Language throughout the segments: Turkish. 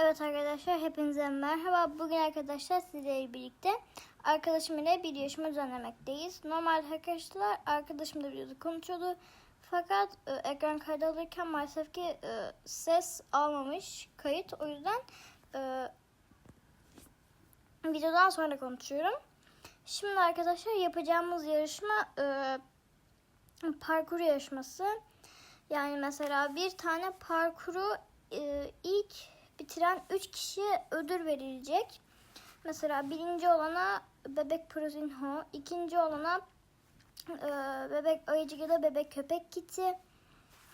Evet arkadaşlar hepinize merhaba. Bugün arkadaşlar sizlerle birlikte arkadaşım ile bir yarışma düzenlemekteyiz. Normalde arkadaşlar arkadaşım da videoda konuşuyordu. Fakat e, ekran kaydı alırken maalesef ki e, ses almamış kayıt. O yüzden e, videodan sonra konuşuyorum. Şimdi arkadaşlar yapacağımız yarışma e, parkur yarışması. Yani mesela bir tane parkuru e, ilk bitiren 3 kişiye ödül verilecek. Mesela birinci olana bebek prozinho, ikinci olana e, bebek ayıcık ya da bebek köpek kiti.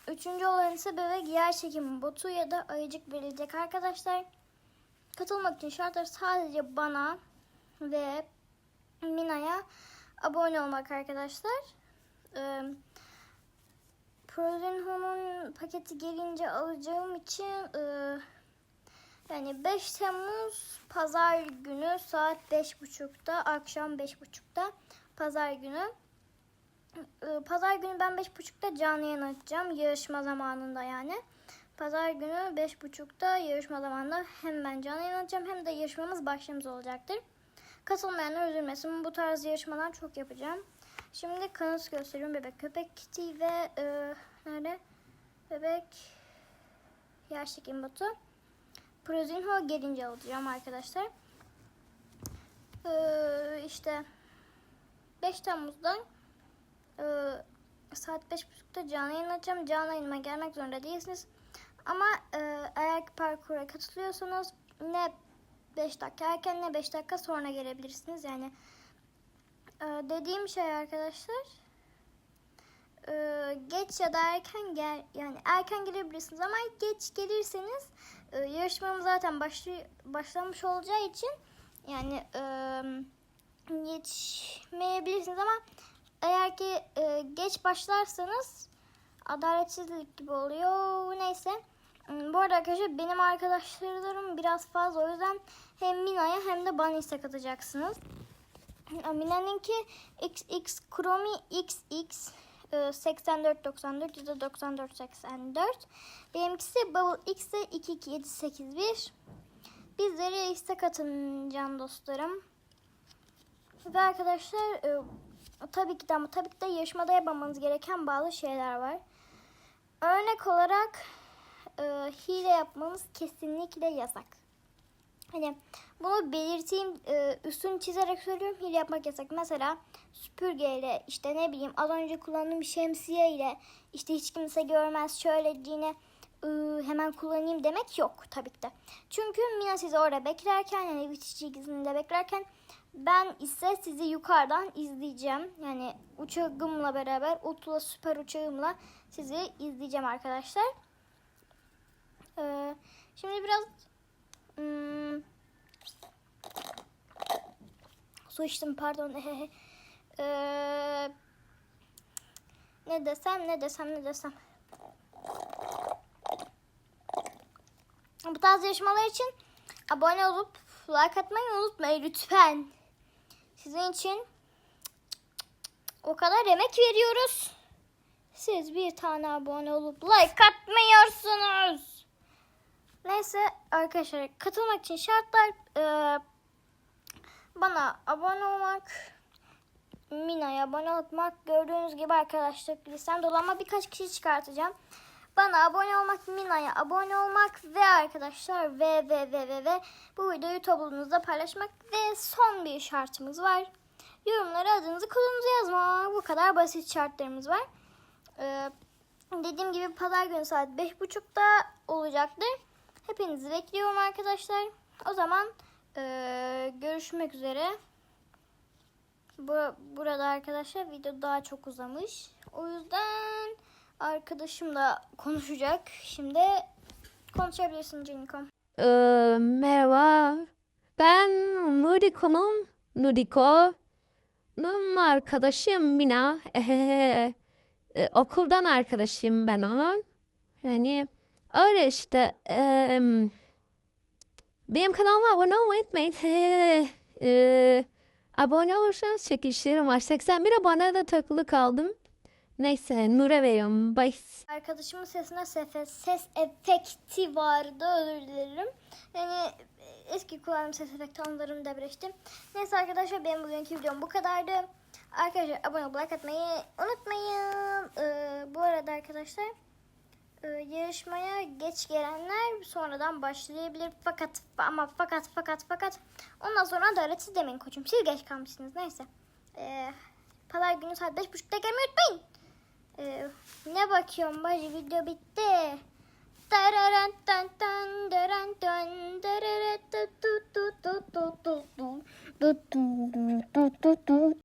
Üçüncü olan ise bebek yer çekimi botu ya da ayıcık verilecek arkadaşlar. Katılmak için şartlar sadece bana ve Mina'ya abone olmak arkadaşlar. Ee, Prozinho'nun paketi gelince alacağım için e, yani 5 Temmuz pazar günü saat 5.30'da akşam 5.30'da pazar günü e, pazar günü ben 5.30'da canlı yayın açacağım yarışma zamanında yani. Pazar günü 5.30'da yarışma zamanında hem ben canlı yayın açacağım hem de yarışmamız başlamış olacaktır. Katılmayanlar üzülmesin. Bu tarz yarışmalar çok yapacağım. Şimdi kanıt gösteriyorum. Bebek köpek kiti ve e, nerede? Bebek yer çekim botu. Prozinho gelince alacağım arkadaşlar. Ee, işte 5 Temmuz'da e, saat 5.30'da canlı yayın açacağım. Canlı yayınıma gelmek zorunda değilsiniz. Ama e, eğer parkura katılıyorsanız ne 5 dakika erken ne 5 dakika sonra gelebilirsiniz. Yani e, dediğim şey arkadaşlar e, geç ya da erken gel yani erken gelebilirsiniz ama geç gelirseniz e, yarışmam zaten başlı, başlamış olacağı için yani e, yetişmeyebilirsiniz ama eğer ki e, geç başlarsanız adaletsizlik gibi oluyor. Neyse. Bu arada arkadaşlar benim arkadaşlarım biraz fazla. O yüzden hem Mina'ya hem de bana istek atacaksınız. Mina'nınki XX Chromie XX 8494 ya da 9484. Benimkisi Bubble X'e 22781. Bizlere istek atın can dostlarım. Ve arkadaşlar e, tabii ki de ama tabii ki de yarışmada yapmamanız gereken bazı şeyler var. Örnek olarak e, hile yapmanız kesinlikle yasak. Hani bunu belirteyim e, üstünü çizerek söylüyorum hile yapmak yasak. Mesela süpürgeyle işte ne bileyim az önce kullandığım şemsiye ile işte hiç kimse görmez şöyleliğine e, hemen kullanayım demek yok tabii ki de. Çünkü Mina sizi orada beklerken yani bitiş çizgisinde beklerken ben ise sizi yukarıdan izleyeceğim. Yani uçağımla beraber Utla süper uçağımla sizi izleyeceğim arkadaşlar. Ee, şimdi biraz hmm, su içtim pardon. ee, ne desem ne desem ne desem. Bu tarz yarışmalar için abone olup like atmayı unutmayın lütfen. Sizin için o kadar emek veriyoruz. Siz bir tane abone olup like atmıyorsunuz. Arkadaşlar katılmak için şartlar e, bana abone olmak, Mina'ya abone olmak. Gördüğünüz gibi arkadaşlar listem dolu ama birkaç kişi çıkartacağım. Bana abone olmak, Mina'ya abone olmak ve arkadaşlar ve ve ve ve ve bu videoyu topluluğunuzda paylaşmak ve son bir şartımız var. Yorumlara adınızı kodunuzu yazmak. Bu kadar basit şartlarımız var. Ee, dediğim gibi pazar günü saat 5.30'da olacaktır. Hepinizi bekliyorum arkadaşlar. O zaman ee, görüşmek üzere. Bu, burada arkadaşlar video daha çok uzamış. O yüzden arkadaşım da konuşacak. Şimdi konuşabilirsin Canikom. Ee, merhaba. Ben Nuriko'nun Nuriko'nun arkadaşım Mina. Ee, e, okuldan arkadaşım ben onun. Yani öyle işte. Ee, benim kanalıma abone olmayı unutmayın. Ee, abone olursanız çekişlerim var. 81 abone de takılı kaldım. Neyse Nur'a veriyorum. Bye. Arkadaşımın sesine sefe, ses efekti vardı özür dilerim. Yani eski kullandığım ses efekti anılarım depreşti. Neyse arkadaşlar benim bugünkü videom bu kadardı. Arkadaşlar abone olup like atmayı unutmayın. Ee, bu arada arkadaşlar yarışmaya geç gelenler sonradan başlayabilir. Fakat ama fakat fakat fakat ondan sonra adaletsiz demeyin koçum. Siz geç kalmışsınız neyse. Ee, Pazar günü saat 5.30'da gelmeyi unutmayın. Ee, ne bakıyorum bacı video bitti. Tararan tan tan daran tan darara tu tu tu tu tu tu tu tu tu tu tu